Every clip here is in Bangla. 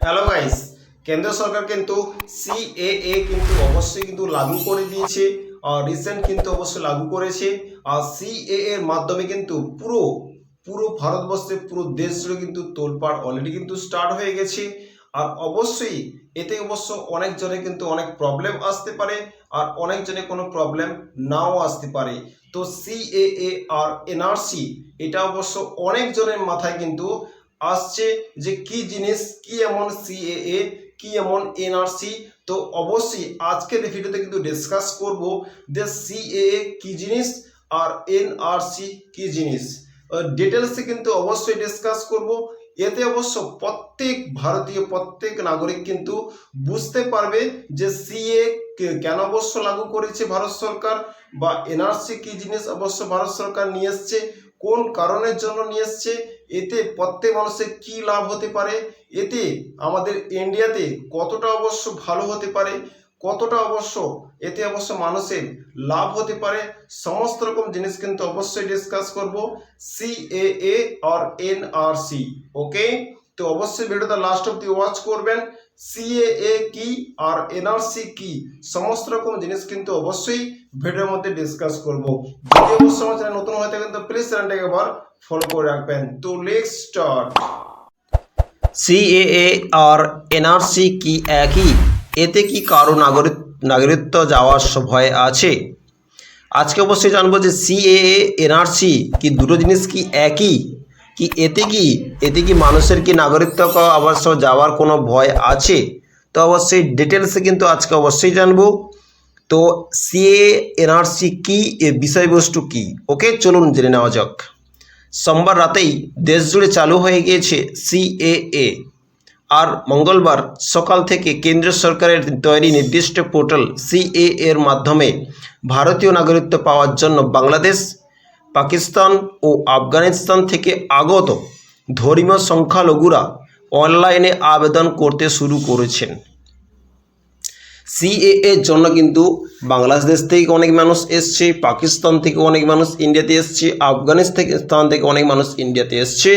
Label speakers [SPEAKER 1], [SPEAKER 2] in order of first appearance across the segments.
[SPEAKER 1] হ্যালো গাইস কেন্দ্র সরকার কিন্তু সিএএ কিন্তু অবশ্যই কিন্তু লাগু করে দিয়েছে। আর রিসেন্ট কিন্তু অবশ্যই লাগু করেছে। আর সিএ এর মাধ্যমে কিন্তু পুরো পুরো ভারতবর্ষে, পুরো দেশ জুড়ে কিন্তু তোলপাড় অলরেডি কিন্তু স্টার্ট হয়ে গেছে। আর অবশ্যই এতে অবশ্য অনেকজনে কিন্তু অনেক প্রবলেম আসতে পারে আর অনেকজনে কোনো প্রবলেম নাও আসতে পারে। তো সিএএ আর এনআরসি এটা অবশ্য অনেকজনের মাথায় কিন্তু আসছে যে কি জিনিস, কি এমন সিএএ কি এমন এনআরসি তো অবশ্যই আজকের ভিডিওতে কিন্তু ডিসকাস করব যে সিএএ কি জিনিস আর এনআরসি কি জিনিস। ডিটেলসে কিন্তু অবশ্যই ডিসকাস করব। এতে অবশ্য প্রত্যেক ভারতীয়, প্রত্যেক নাগরিক কিন্তু বুঝতে পারবে যে সিএ কেন অবশ্য লাগু করেছে ভারত সরকার বা এনআরসি কি জিনিস অবশ্য ভারত সরকার নিয়ে এসছে, কোন কারণের জন্য নিয়ে এসছে এতে প্রত্যেক মানুষের কি লাভ হতে পারে? এতে আমাদের ইন্ডিয়াতে কতটা অবশ্য ভালো হতে পারে? কতটা অবশ্য এতে অবশ্য মানুষের লাভ হতে পারে? সমস্ত রকম জিনিস কিন্তু অবশ্যই ডিসকাস করব। সিএএ আর এনআরসি ওকে তো অবশ্যই ভিডিওটা লাস্ট অব্দি ওয়াচ করবেন। সিএএ কি আর এনআরসি কি? সমস্ত রকম জিনিস কিন্তু অবশ্যই ভিডিওর মধ্যে ডিসকাস করব। যদি অবশ্যই আমার চ্যানেল নতুন হয়ে থাকেন, তো প্লিজ চ্যানেলটাকে একবার ফলো করে রাখবেন। তো লেটস স্টার্ট সিএএ আর এনআরসি কি একই? এতে কি কারও নাগরিক নাগরিকত্ব যাওয়ার ভয় আছে? আজকে অবশ্যই জানব যে সিএএ এনআরসি কি দুটো জিনিস কি একই? কি এতে কি? এতে কি মানুষের কি নাগরিকত্ব অবশ্য যাওয়ার কোনো ভয় আছে? তো অবশ্যই ডিটেলসে কিন্তু আজকে অবশ্যই জানব। তো সিএ এনআরসি কি এর বিষয়বস্তু কি? ওকে চলুন জেনে নেওয়া যাক। সোমবার রাতেই দেশ জুড়ে চালু হয়ে গিয়েছে সিএএ আর মঙ্গলবার সকাল থেকে কেন্দ্র সরকারের তৈরি নির্দিষ্ট পোর্টাল সিএ এর মাধ্যমে ভারতীয় নাগরিকত্ব পাওয়ার জন্য বাংলাদেশ, পাকিস্তান ও আফগানিস্তান থেকে আগত ধর্মীয় সংখ্যালঘুরা অনলাইনে আবেদন করতে শুরু করেছেন। সিএ এর জন্য কিন্তু বাংলাদেশ থেকে অনেক মানুষ এসছে, পাকিস্তান থেকে অনেক মানুষ ইন্ডিয়াতে এসছে, আফগানিস্তান থেকে অনেক মানুষ ইন্ডিয়াতে এসছে।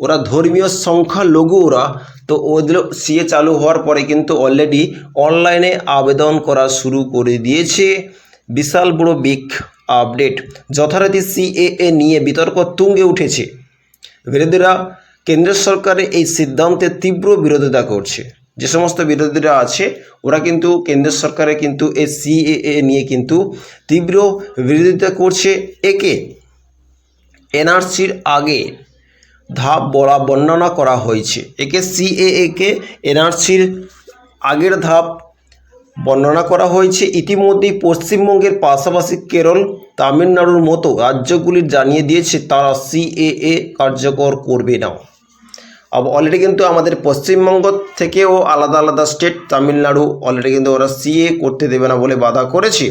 [SPEAKER 1] ওরা ধর্মীয় সংখ্যালঘু ওরা, তো ওদের সিএ চালু হওয়ার পরে কিন্তু অলরেডি অনলাইনে আবেদন করা শুরু করে দিয়েছে। বিশাল বড় বিগ আপডেট যথারীতি সিএএ নিয়ে বিতর্ক তুঙ্গে উঠেছে। বিরোধীরা কেন্দ্র সরকারের এই সিদ্ধান্তের তীব্র বিরোধিতা করছে। যে সমস্ত বিরোধীরা আছে, ওরা কিন্তু কেন্দ্র সরকারে কিন্তু এই সিএএ নিয়ে কিন্তু তীব্র বিরোধিতা করছে। একে এনআরসির আগে ধাপ বলা বর্ণনা করা হয়েছে। একে সিএএ কে এনআরসির আগের ধাপ বর্ণনা করা হয়েছে। ইতিমধ্যেই পশ্চিমবঙ্গের পাশাপাশি কেরল, তামিলনাড়ুর মতো রাজ্যগুলি জানিয়ে দিয়েছে, তারা সিএএ কার্যকর করবে না। অলরেডি কিন্তু আমাদের পশ্চিমবঙ্গ থেকেও আলাদা আলাদা স্টেট তামিলনাড়ু অলরেডি কিন্তু ওরা সিএ করতে দেবে না বলে বাধা করেছে।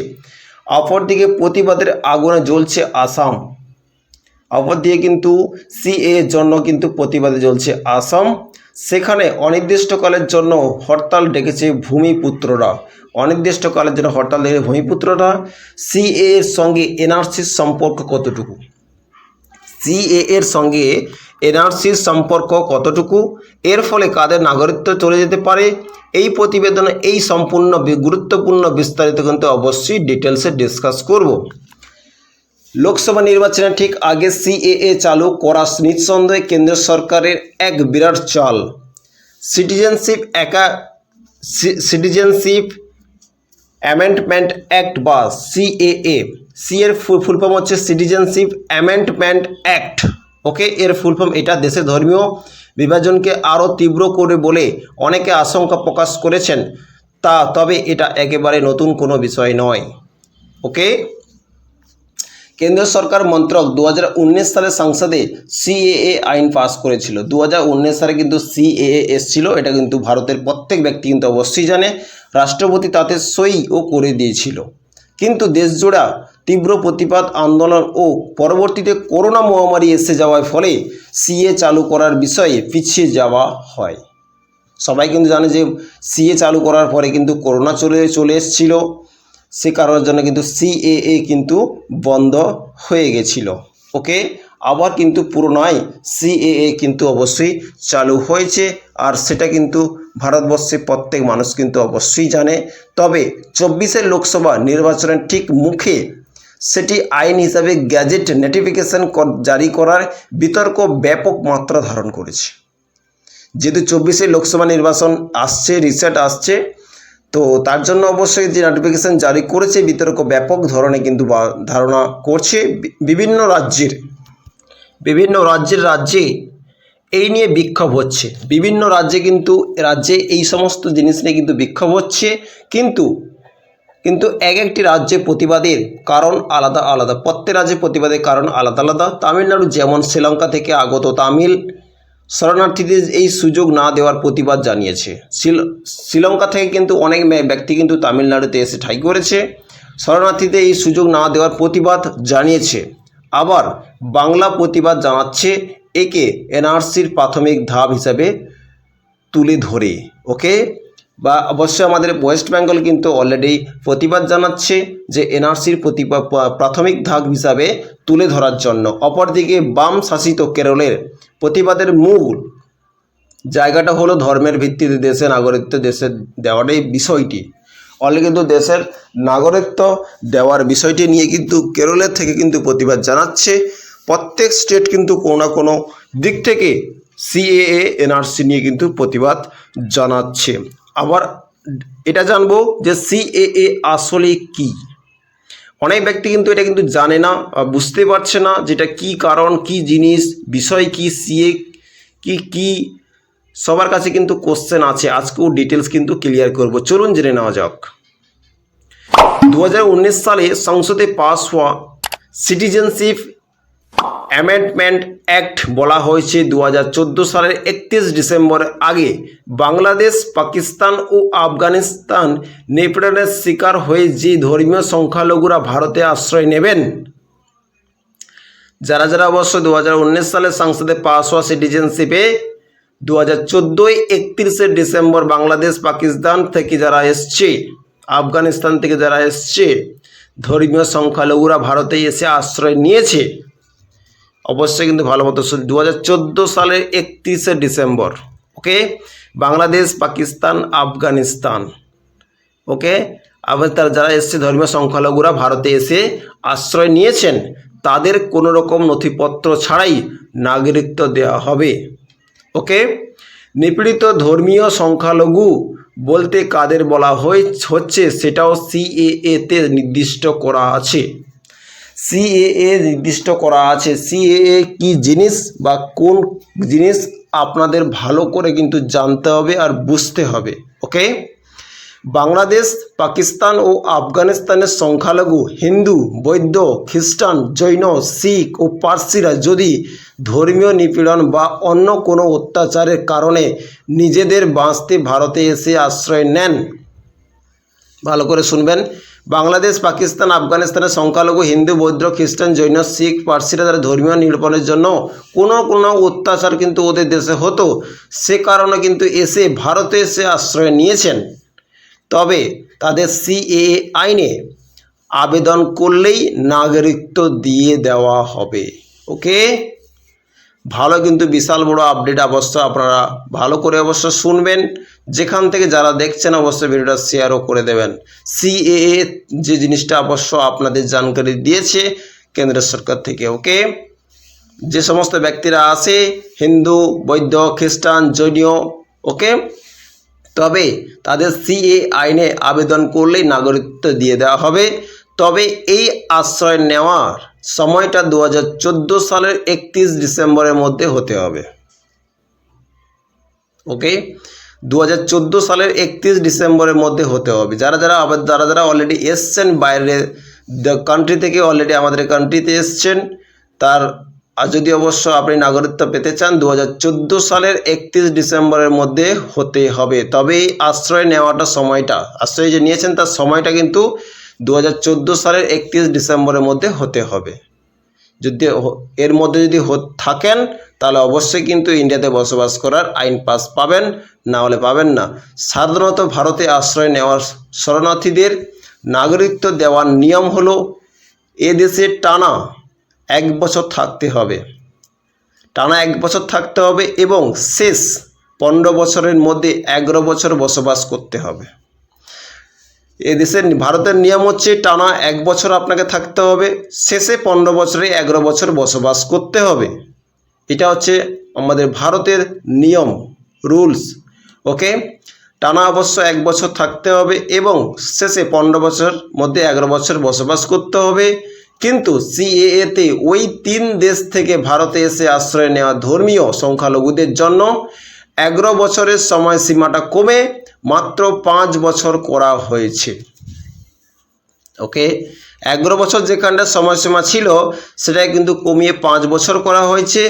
[SPEAKER 1] অপরদিকে প্রতিবাদের আগুনে জ্বলছে আসাম। অপরদিকে কিন্তু সিএ এর জন্য কিন্তু প্রতিবাদে জ্বলছে আসাম। সেখানে অনির্দিষ্টকালের জন্য হরতাল ডেকেছে ভূমিপুত্ররা। অনির্দিষ্টকালের জন্য হরতাল ডেকেছে ভূমিপুত্ররা। সিএ এর সঙ্গে এনআরসির সম্পর্ক কতটুকু? সিএ এর সঙ্গে এনআরসির সম্পর্ক কতটুকু? এর ফলে কাদের নাগরিকত্ব চলে যেতে পারে? এই প্রতিবেদনে এই সম্পূর্ণ গুরুত্বপূর্ণ বিস্তারিত কিন্তু অবশ্যই ডিটেলসে ডিসকাস করব। লোকসভা নির্বাচনের ঠিক আগে সিএএ চালু করা নিঃসন্দেহে কেন্দ্র সরকারের এক বিরাট চাল। সিটিজেনশিপ একা সিটিজেনশিপ অ্যামেন্ডমেন্ট অ্যাক্ট বা সিএএ, সি এর ফুল ফর্ম হচ্ছে সিটিজেনশিপ অ্যামেন্ডমেন্ট অ্যাক্ট। ওকে, এর ফুল ফর্ম এটা দেশে ধর্মীয় বিভাজনকে আরও তীব্র করে বলে অনেকে আশঙ্কা প্রকাশ করেছেন। তা তবে এটা একেবারে নতুন কোনো বিষয় নয়। ওকে? কেন্দ্র সরকার মন্ত্রক দু হাজার উনিশ সালে সংসদে সিএএ আইন পাস করেছিল। দু হাজার উনিশ সালে কিন্তু সিএএ এসছিল। এটা কিন্তু ভারতের প্রত্যেক ব্যক্তি কিন্তু অবশ্যই জানে। রাষ্ট্রপতি তাতে সইও করে দিয়েছিল। কিন্তু দেশজোড়া তীব্র প্রতিবাদ, আন্দোলন ও পরবর্তীতে করোনা মহামারী এসে যাওয়ার ফলে সিএ চালু করার বিষয়ে পিছিয়ে যাওয়া হয়। সবাই কিন্তু জানে যে সিএ চালু করার পরে কিন্তু করোনা চলে চলে এসেছিল। সে কারণের জন্য কিন্তু সিএএ কিন্তু বন্ধ হয়ে গেছিল। ওকে, আবার কিন্তু পুরোনায় সিএএ কিন্তু অবশ্যই চালু হয়েছে। আর সেটা কিন্তু ভারতবর্ষে প্রত্যেক মানুষ কিন্তু অবশ্যই জানে। তবে চব্বিশের লোকসভা নির্বাচনের ঠিক মুখে সেটি আইন হিসাবে গ্যাজেট নোটিফিকেশন জারি করার বিতর্ক ব্যাপক মাত্রা ধারণ করেছে। যেহেতু চব্বিশে লোকসভা নির্বাচন আসছে রিসেন্ট আসছে, তো তার জন্য অবশ্যই যে নোটিফিকেশন জারি করেছে, বিতর্ক ব্যাপক ধরনের কিন্তু ধারণা করছে বিভিন্ন রাজ্যের। বিভিন্ন রাজ্যের রাজ্যে এই নিয়ে বিক্ষোভ হচ্ছে। বিভিন্ন রাজ্যে কিন্তু, রাজ্যে এই সমস্ত জিনিস নিয়ে কিন্তু বিক্ষোভ হচ্ছে। কিন্তু কিন্তু এক একটি রাজ্যে প্রতিবাদের কারণ আলাদা আলাদা। প্রত্যেক রাজ্যে প্রতিবাদের কারণ আলাদা আলাদা। তামিলনাড়ু যেমন শ্রীলঙ্কা থেকে আগত তামিল, শরণার্থীদের এই সুযোগ না দেওয়ার প্রতিবাদ জানিয়েছে। শ্রীলঙ্কা থেকে কিন্তু অনেক ব্যক্তি কিন্তু তামিলনাড়ুতে এসে ঠাই করেছে। শরণার্থীদের এই সুযোগ না দেওয়ার প্রতিবাদ জানিয়েছে। আবার বাংলা প্রতিবাদ জানাচ্ছে একে এনআরসির প্রাথমিক ধাপ হিসাবে তুলে ধরে। ওকে? বা অবশ্যই আমাদের ওয়েস্ট বেঙ্গল কিন্তু অলরেডি প্রতিবাদ জানাচ্ছে যে এনআরসির প্রতিবাদ প্রাথমিক ধাপ হিসাবে তুলে ধরার জন্য। অপরদিকে বাম শাসিত কেরলের প্রতিবাদের মূল জায়গাটা হলো ধর্মের ভিত্তিতে দেশে নাগরিকত্ব দেশে দেওয়ার এই বিষয়টি। অলরেডি কিন্তু দেশের নাগরিকত্ব দেওয়ার বিষয়টি নিয়ে কিন্তু কেরলের থেকে কিন্তু প্রতিবাদ জানাচ্ছে। প্রত্যেক স্টেট কিন্তু কোনো না কোনো দিক থেকে সিএএ এনআরসি নিয়ে কিন্তু প্রতিবাদ জানাচ্ছে। আবার এটা জানব যে সিএএ আসলে কী? অনেক ব্যক্তি কিন্তু এটা কিন্তু জানে না বুঝতে পারছে না যেটা কি কারণ, কি জিনিস, বিষয় কি সিএ কি কি? সবার কাছে কিন্তু কোশ্চেন আছে। আজকেও ডিটেলস কিন্তু ক্লিয়ার করব। চলুন জেনে নেওয়া যাক। দু হাজার উনিশ সালে সংসদে পাস হওয়া সিটিজেনশিপ অ্যামেন্ডমেন্ট অ্যাক্ট বলা হয়েছে দু হাজার চোদ্দ সালের একত্রিশ ডিসেম্বর আগে। বাংলাদেশ, পাকিস্তান ও আফগানিস্তান নেপালের শিকার হয়ে যে ধর্মীয় সংখ্যালঘুরা ভারতে আশ্রয় নেবেন। যারা যারা অবশ্য দু হাজার উনিশ সালে সংসদে পাস হওয়া সিটিজেনশিপে দু হাজার চোদ্দোই একত্রিশে ডিসেম্বর বাংলাদেশ, পাকিস্তান থেকে যারা এসছে, আফগানিস্তান থেকে যারা এসছে, ধর্মীয় সংখ্যালঘুরা ভারতে এসে আশ্রয় নিয়েছে। অবশ্যই কিন্তু ভালো মতো দু হাজার চোদ্দ সালের একত্রিশে December, okay? Bangladesh, Pakistan, Afghanistan, okay? আবার তারা যারা এসছে, ধর্মীয় সংখ্যালঘুরা ভারতে এসে আশ্রয় নিয়েছেন, তাদের কোনো রকম নথিপত্র ছাড়াই নাগরিকত্ব দেওয়া হবে, ওকে? নিপীড়িত ধর্মীয় সংখ্যালঘু বলতে কাদের বলা হয়ে হচ্ছে সেটাও সিএএতে নির্দিষ্ট করা আছে। সিএএ নির্দিষ্ট করা আছে। সিএএ কি জিনিস বা কোন জিনিস আপনাদের ভালো করে কিন্তু জানতে হবে আর বুঝতে হবে, ওকে? বাংলাদেশ, পাকিস্তান ও আফগানিস্তানের সংখ্যালঘু, হিন্দু, বৌদ্ধ, খ্রিস্টান, জৈন, শিখ ও পার্সিরা যদি ধর্মীয় নিপীড়ন বা অন্য কোনো অত্যাচারের কারণে নিজেদের বাঁচতে ভারতে এসে আশ্রয় নেন, ভালো করে শুনবেন। বাংলাদেশ, পাকিস্তান, আফগানিস্তানের সংখ্যালঘু, হিন্দু, বৌদ্ধ, খ্রিস্টান, জৈন, শিখ পার্সিরা তারা ধর্মীয় নিরূপণের জন্য কোনো কোনো অত্যাচার কিন্তু ওদের দেশে হতো। সে কারণে কিন্তু এসে ভারতে এসে আশ্রয় নিয়েছেন। তবে তাদের সিএ আইনে আবেদন করলেই নাগরিকত্ব দিয়ে দেওয়া হবে। ওকে? ভালো কিন্তু বিশাল বড় আপডেট অবশ্য আপনারা ভালো করে অবশ্য শুনবেন। যেখান থেকে যারা দেখছেন, অবশ্যই ভিডিওটা শেয়ারও করে দেবেন। সিএএ যে জিনিসটা অবশ্য আপনাদের জানকারি দিয়েছে কেন্দ্র সরকার থেকে, ওকে? যে সমস্ত ব্যক্তিরা আছে, হিন্দু, বৌদ্ধ, খ্রিস্টান জৈন ওকে? তবে তাদের সিএ আইনে আবেদন করলেই নাগরিকত্ব দিয়ে দেওয়া হবে। তবে এই আশ্রয় নেওয়ার সময়টা দু হাজার চোদ্দ সালের একত্রিশ ডিসেম্বরের মধ্যে হতে হবে। ওকে? দু হাজার চোদ্দ সালের একত্রিশ ডিসেম্বরের মধ্যে হতে হবে। যারা যারা আবার যারা যারা অলরেডি এসছেন বাইরে কান্ট্রি থেকে অলরেডি আমাদের কান্ট্রিতে এসছেন, তার আর যদি অবশ্য আপনি নাগরিকত্ব পেতে চান দু হাজার চোদ্দ সালের একত্রিশ ডিসেম্বরের মধ্যে হতে হবে। তবে আশ্রয় নেওয়াটা সময়টা। আশ্রয় যে নিয়েছেন, তার সময়টা কিন্তু দু হাজার চোদ্দ সালের একত্রিশ ডিসেম্বরের মধ্যে হতে হবে। যদি এর মধ্যে যদি থাকেন তাহলে অবশ্যই কিন্তু ইন্ডিয়াতে বসবাস করার আইন পাস পাবেন, না হলে পাবেন না। সাধারণত ভারতে আশ্রয় নেওয়ার শরণার্থীদের নাগরিকত্ব দেওয়ার নিয়ম হলো, এ দেশে টানা এক বছর থাকতে হবে। টানা এক বছর থাকতে হবে এবং শেষ পনেরো বছরের মধ্যে এগারো বছর বসবাস করতে হবে। এ দেশের ভারতের নিয়ম হচ্ছে, টানা এক বছর আপনাকে থাকতে হবে, শেষে পনেরো বছরে এগারো বছর বসবাস করতে হবে। এটা হচ্ছে আমাদের ভারতের নিয়ম, রুলস, ওকে? টানা অবশ্য এক বছর থাকতে হবে এবং শেষে পনেরো বছর মধ্যে এগারো বছর বসবাস করতে হবে। কিন্তু সিএএতে ওই তিন দেশ থেকে ভারতে এসে আশ্রয় নেওয়া ধর্মীয় সংখ্যালঘুদের জন্য এগারো বছরের সময়সীমাটা কমে মাত্র পাঁচ বছর করা হয়েছে। ওকে? এগারো বছর যেখানটা সময়সীমা ছিল সেটা কিন্তু কমিয়ে পাঁচ বছর করা হয়েছে।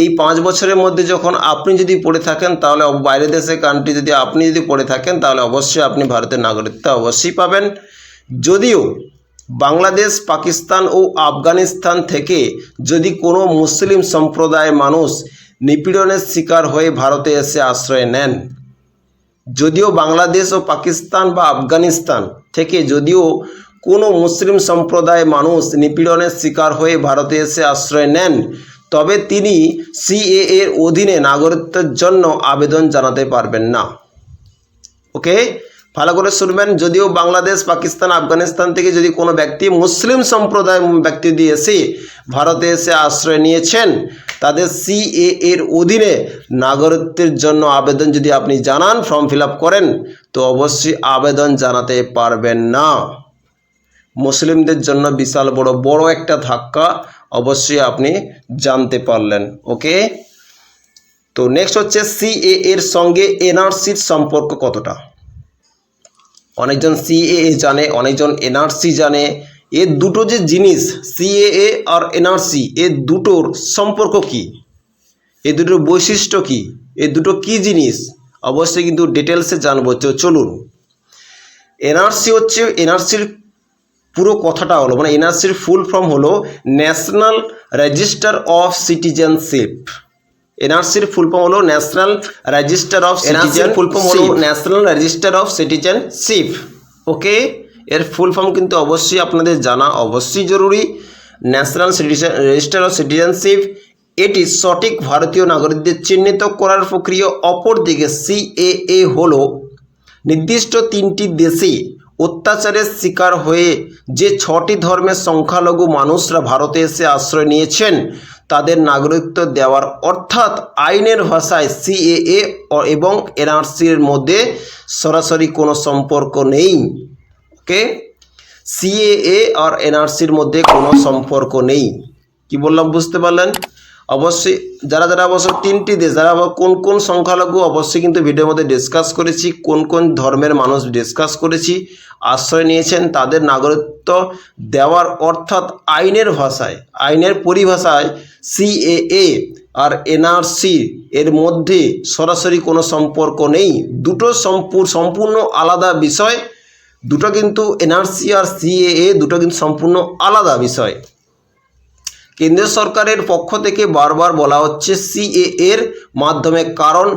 [SPEAKER 1] এই পাঁচ বছরের মধ্যে যখন আপনি যদি পড়ে থাকেন, তাহলে বাইরের দেশে কান্ট্রি যদি আপনি যদি পড়ে থাকেন, তাহলে অবশ্যই আপনি ভারতের নাগরিকত্ব অবশ্যই পাবেন। যদিও বাংলাদেশ, পাকিস্তান ও আফগানিস্তান থেকে যদি কোনো মুসলিম সম্প্রদায়ের মানুষ নিপীড়নের শিকার হয়ে ভারতে এসে আশ্রয় নেন, যদিও বাংলাদেশ ও পাকিস্তান বা আফগানিস্তান থেকে যদিও কোনো মুসলিম সম্প্রদায় মানুষ নিপীড়নের শিকার হয়ে ভারতে এসে আশ্রয় নেন তবে তিনি সিএ এর অধীনে নাগরিকত্বের জন্য আবেদন জানাতে পারবেন না। ওকে? ভালো করে শুনবেন, যদিও বাংলাদেশ, পাকিস্তান, আফগানিস্তান থেকে যদি কোনো ব্যক্তি মুসলিম সম্প্রদায় ব্যক্তি দিয়ে এসে ভারতে এসে আশ্রয় নিয়েছেন, তাদের সিএ এর অধীনে নাগরিকত্বের জন্য আবেদন যদি আপনি জানান, ফর্ম ফিল করেন, তো অবশ্যই আবেদন জানাতে পারবেন না। মুসলিমদের জন্য বিশাল বড় বড় একটা ধাক্কা অবশ্যই আপনি জানতে পারলেন, ওকে? তো নেক্সট হচ্ছে সিএ এর সঙ্গে এনআরসির সম্পর্ক কতটা? অনেকজন সিএএ জানে, অনেকজন এনআরসি জানে। এর দুটো যে জিনিস সিএএ আর এনআরসি এর দুটোর সম্পর্ক কি? এ দুটোর বৈশিষ্ট্য কি? এ দুটো কি জিনিস? অবশ্যই কিন্তু ডিটেলসে জানব। চলুন। এনআরসি হচ্ছে এনআরসির পুরো কথাটা হলো মানে এনআরসির ফুল ফর্ম হলো ন্যাশনাল রেজিস্টার অফ সিটিজেনশিপ এনআরসির ফুল ফর্ম হলো national register of citizen full form হলো national register of citizenship okay এর ফুল ফর্ম কিন্তু অবশ্যই আপনাদের জানা অবশ্যই জরুরি। National citizen register of citizenship এটি সঠিক ভারতীয় নাগরিকদের চিহ্নিত করার প্রক্রিয়া অপরদিকে সিএএ হলো নির্দিষ্ট তিনটি দেশে অত্যাচারের শিকার হয়ে যে ছটি ধর্মের সংখ্যালঘু মানুষরা ভারতে এসে আশ্রয় নিয়েছেন, তাদের নাগরিকত্ব দেওয়ার অর্থাৎ আইনের ভাষায় সিএএ এবং এনআরসির মধ্যে সরাসরি কোনো সম্পর্ক নেই। ওকে? সিএএ আর এনআরসির মধ্যে কোনো সম্পর্ক নেই। কি বললাম, বুঝতে পারলেন? অবশ্যই যারা যারা অবশ্য তিনটি দেশ, যারা কোন কোন সংখ্যালঘু, অবশ্যই কিন্তু ভিডিওর মধ্যে ডিসকাস করেছি, কোন কোন ধর্মের মানুষ ডিসকাস করেছি, আশ্রয় নিয়েছেন, তাদের নাগরিকত্ব দেওয়ার অর্থাৎ আইনের ভাষায়, আইনের পরিভাষায় সিএএ আর এনআরসি এর মধ্যে সরাসরি কোনো সম্পর্ক নেই। দুটো সম্পূর্ণ আলাদা বিষয়, দুটো কিন্তু এনআরসি আর সিএএ দুটো কিন্তু সম্পূর্ণ আলাদা বিষয়। কেন্দ্র সরকারের পক্ষ থেকে বারবার বলা হচ্ছে সিএ এর মাধ্যমে কারণ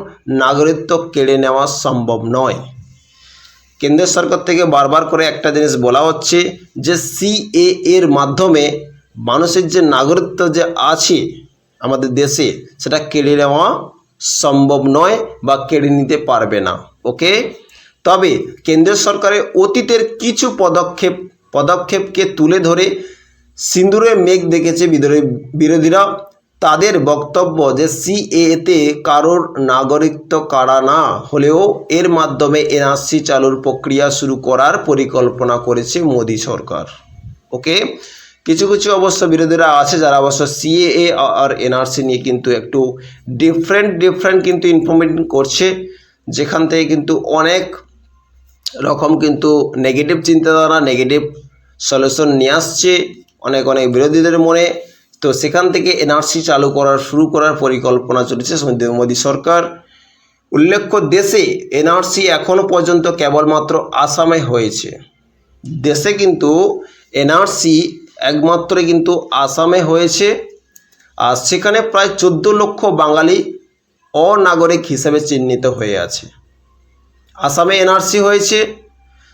[SPEAKER 1] নাগরিকত্ব কেড়ে নেওয়া সম্ভব নয়। কেন্দ্র সরকার থেকে বারবার করে একটা জিনিস বলা হচ্ছে যে সিএ এর মাধ্যমে মানুষের যে নাগরিকত্ব যে আছে আমাদের দেশে, সেটা কেড়ে নেওয়া সম্ভব নয় বা কেড়ে নিতে পারবে না। ওকে তবে কেন্দ্র সরকারের অতীতের কিছু পদক্ষেপ, পদক্ষেপকে তুলে ধরে সিন্দুরে মেঘ দেখেছে বিরোধীরা। তাদের বক্তব্য যে সিএতে কারোর নাগরিকত্ব কারা না হলেও এর মাধ্যমে এনআরসি চালুর প্রক্রিয়া শুরু করার পরিকল্পনা করেছে মোদী সরকার। ওকে? কিছু কিছু অবশ্য বিরোধীরা আছে যারা অবশ্য সিএএ আর এনআরসি নিয়ে কিন্তু একটু ডিফারেন্ট ডিফারেন্ট কিন্তু ইনফরমেশন করছে। যেখান থেকে কিন্তু অনেক রকম কিন্তু নেগেটিভ চিন্তাধারা নেগেটিভ সলিউশন নিয়ে আসছে। অনেক অনেক বিরোধীদের মনে। তো সেখান থেকে এনআরসি চালু করার, শুরু করার পরিকল্পনা চলেছে মোদী সরকার। উল্লেখ্য, দেশে এনআরসি এখনও পর্যন্ত কেবলমাত্র আসামে হয়েছে। দেশে কিন্তু এনআরসি একমাত্র কিন্তু আসামে হয়েছে। আর সেখানে প্রায় চোদ্দ লক্ষ বাঙালি অনাগরিক হিসেবে চিহ্নিত হয়ে আছে। আসামে এনআরসি হয়েছে।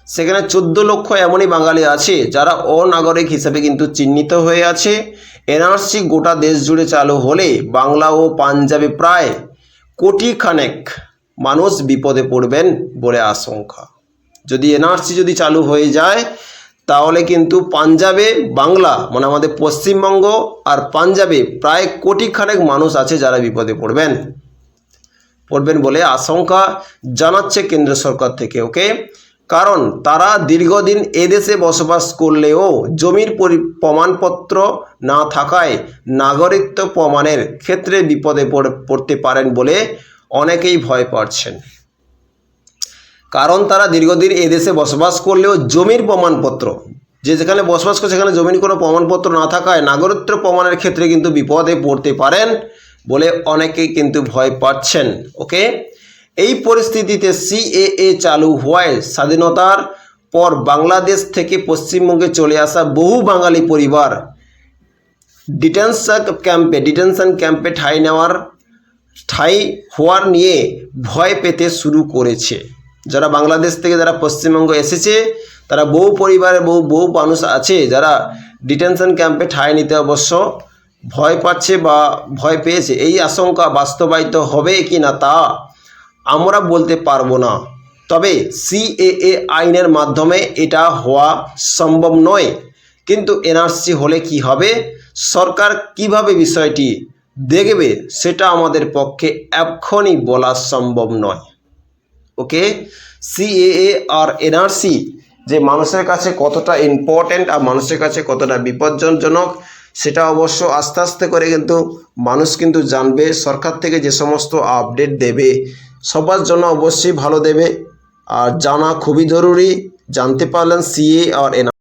[SPEAKER 1] সেখানে চোদ্দ লক্ষ এমনই বাঙালি আছে যারা অনাগরিক হিসেবে কিন্তু চিহ্নিত হয়ে আছে। এনআরসি গোটা দেশ জুড়ে চালু হলে বাংলা ও পাঞ্জাবে প্রায় কোটি খানেক মানুষ বিপদে পড়বেন বলে আশঙ্কা। যদি এনআরসি যদি চালু হয়ে যায়, তাহলে কিন্তু পাঞ্জাবে বাংলা মানে আমাদের পশ্চিমবঙ্গ আর পাঞ্জাবে প্রায় কোটি খানেক মানুষ আছে যারা বিপদে পড়বেন। পড়বেন বলে আশঙ্কা জানাচ্ছে কেন্দ্র সরকার থেকে, ওকে? কারণ তারা দীর্ঘদিন এদেশে বসবাস করলেও জমির পরি- প্রমাণপত্র না থাকায় নাগরিকত্ব প্রমাণের ক্ষেত্রে বিপদে পড়- পড়তে পারেন বলে অনেকেই ভয় পাচ্ছেন। কারণ তারা দীর্ঘদিন এদেশে বসবাস করলেও জমির প্রমাণপত্র, যে যেখানে বসবাস করছে সেখানে জমির কোনো প্রমাণপত্র না থাকায় নাগরিকত্ব প্রমাণের ক্ষেত্রে কিন্তু বিপদে পড়তে পারেন বলে অনেকেই কিন্তু ভয় পাচ্ছেন। ওকে? এই পরিস্থিতিতে সিএএ চালু হওয়ায় স্বাধীনতার পর বাংলাদেশ থেকে পশ্চিমবঙ্গে চলে আসা বহু বাঙালি পরিবার ডিটেনশন ক্যাম্পে ডিটেনশন ক্যাম্পে ঠাঁই নেওয়ার, ঠাঁই হওয়ার নিয়ে ভয় পেতে শুরু করেছে। যারা বাংলাদেশ থেকে যারা পশ্চিমবঙ্গ এসেছে, তারা বহু পরিবারে বহু বহু মানুষ আছে যারা ডিটেনশন ক্যাম্পে ঠাঁই নিতে অবশ্য ভয় পাচ্ছে বা ভয় পেয়েছে। এই আশঙ্কা বাস্তবায়িত হবে কি না তা আমরা বলতে পারব না। তবে সিএএ আইনের মাধ্যমে এটা হওয়া সম্ভব নয়। কিন্তু এনআরসি হলে কি হবে? সরকার কীভাবে বিষয়টি দেখবে সেটা আমাদের পক্ষে এক্ষুনি বলা সম্ভব নয়। ওকে? সিএএ আর এনআরসি যে মানুষের কাছে কতটা ইম্পর্ট্যান্ট আর মানুষের কাছে কতটা বিপজ্জনজনক সেটা অবশ্য আস্তে আস্তে করে কিন্তু মানুষ কিন্তু জানবে। সরকার থেকে যে সমস্ত আপডেট দেবে সবার জন্য অবশ্যই ভালো দেবে। আর জানা খুবই জরুরি। জানতে পারলেন সিএ আর এনআর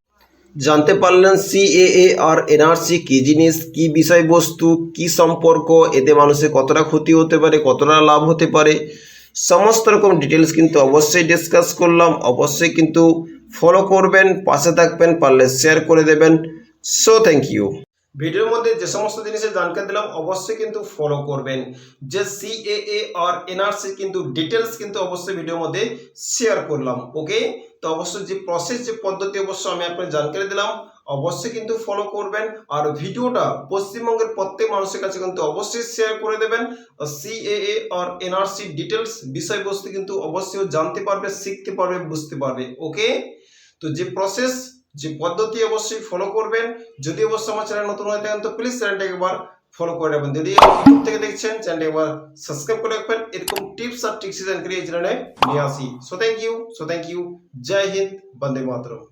[SPEAKER 1] জানতে পারলেন সিএএ আর এনআরসি কী জিনিস, কী বিষয়বস্তু, কী সম্পর্ক, এতে মানুষের কতটা ক্ষতি হতে পারে, কতটা লাভ হতে পারে, সমস্ত রকম ডিটেলস কিন্তু অবশ্যই ডিসকাস করলাম। অবশ্যই কিন্তু ফলো করবেন, পাশে থাকবেন, পারলে শেয়ার করে দেবেন। সো থ্যাংক ইউ ভিডিওর মধ্যে যে সমস্ত জিনিসের জানকারি দিলাম, অবশ্যই কিন্তু ফলো করবেন। যে সিএএ আর এনআরসি কিন্তু ডিটেলস কিন্তু অবশ্যই ভিডিওর মধ্যে শেয়ার করলাম ওকে তো অবশ্যই যে প্রসেস যে পদ্ধতি অবশ্যই আমি আপনাকে জানকারি দিলাম, অবশ্যই কিন্তু ফলো করবেন। আর ভিডিওটা পশ্চিমবঙ্গের প্রত্যেক মানুষের কাছে কিন্তু অবশ্যই শেয়ার করে দেবেন। সিএএ আর এনআরসি ডিটেলস বিষয়বস্তু কিন্তু অবশ্যই জানতে পারবে, শিখতে পারবে, বুঝতে পারবে ওকে তো যে প্রসেস যে পদ্ধতি অবশ্যই ফলো করবেন। যদি অবশ্যই আমার চ্যানেল নতুন হয়ে থাকেন, তো প্লিজ চ্যানেলটা একবার ফলো করে রাখবেন। যদি ইউটিউব থেকে দেখছেন চ্যানেলটা একবার সাবস্ক্রাইব করে রাখবেন। এরকম টিপস আর ট্রিক্স জানকারি এই চ্যানেলে নিয়ে আসি। So thank you so thank you জয় হিন্দ বন্দে মাতরম